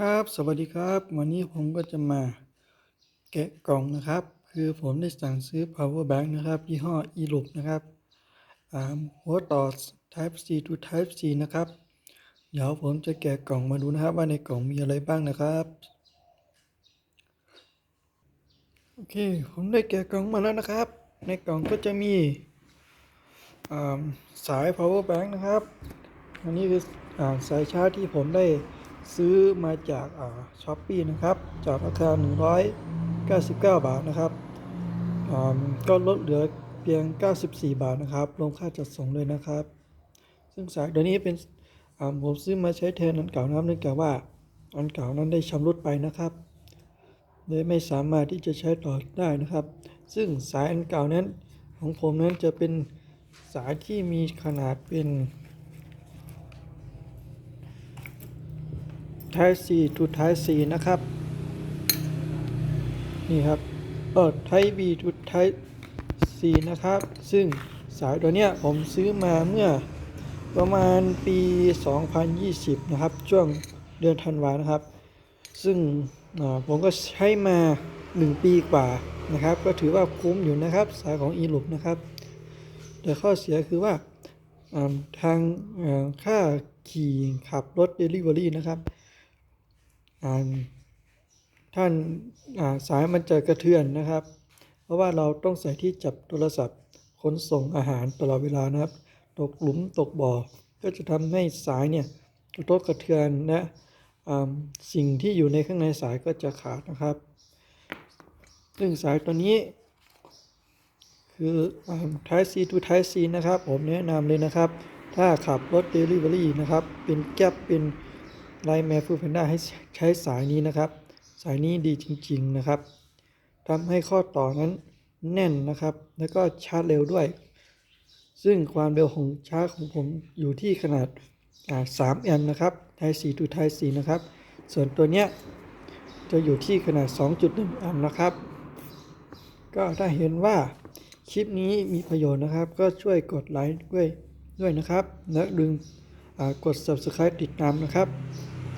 ครับ สวัสดีครับ วันนี้ผมก็จะมาแกะกล่องนะครับ คือผมได้สั่งซื้อ power bank นะครับ ยี่ห้อ e l o p นะครับหัวต่อ type C to type C นะครับ เดี๋ยวผมจะแกะกล่องมาดูนะครับ ว่าในกล่องมีอะไรบ้างนะครับ โอเค ผมได้แกะกล่องมาแล้วนะครับ ในกล่องก็จะมีสาย power bank นะครับ อันนี้คืออสายชาร์จที่ผมได้ ซื้อมาจากช้อปปี้นะครับ จากราคา 199 บาทนะครับก็ลดเหลือเพียง 94 บาทนะครับ รวมค่าจัดส่งเลยนะครับ ซึ่งสายตัวนี้เป็นผมซื้อมาใช้แทนอันเก่านะครับเนื่องจากว่าอันเก่านั้นได้ชำรุดไปนะครับเลยไม่สามารถที่จะใช้ต่อได้นะครับ ซึ่งสายอันเก่านั้นของผมนั้นจะเป็นสายที่มีขนาดเป็น Type C to Type C นะครับ นี่ครับเออ Type B to Type C นะครับ ซึ่งสายตัวเนี้ยผมซื้อมาเมื่อประมาณปี 2020 นะครับ ช่วงเดือนธันวานะครับ ซึ่งผมก็ใช้มา 1 ปีกว่านะครับ ก็ถือว่าคุ้มอยู่นะครับ สายของ e l o o p นะครับ แต่ข้อเสียคือว่าทางค่าขี่ขับรถ Delivery นะครับ ท่านาสายมันจะกระเทือนนะครับ เพราะว่าเราต้องใส่ที่จับโทรศัพท์ขนส่งอาหารตลอดเวลานะครับ ตกหลุมตกบ่อ ก็จะทำให้สายเนี่ยกระทบกระเทือนและสิ่งที่อยู่ในข้างในสายก็จะขาดนะครับ ซึ่งสายตัวนี้คืออ่า Type C to Type C นะครับ ผมแนะนำเลยนะครับ ถ้าขับรถ Delivery นะครับ เป็นแก๊ปเป็น ไลน์แมฟูแพนด้าให้ใช้สายนี้นะครับ สายนี้ดีจริง ๆนะครับทำให้ข้อต่อนั้นแน่นนะครับ แล้วก็ชาร์จเร็วด้วย ซึ่งความเร็วของชาร์จของผมอยู่ที่ขนาดอ่า3แอมป์นะครับ Type C to Type C นะครับ ส่วนตัวเนี้ยจะอยู่ที่ขนาด 2.1 แอมป์นะครับ ก็ถ้าเห็นว่าคลิปนี้มีประโยชน์นะครับ ก็ช่วยกดไลค์ด้วยด้วยนะครับ และดึงกด subscribe ติดตามนะครับ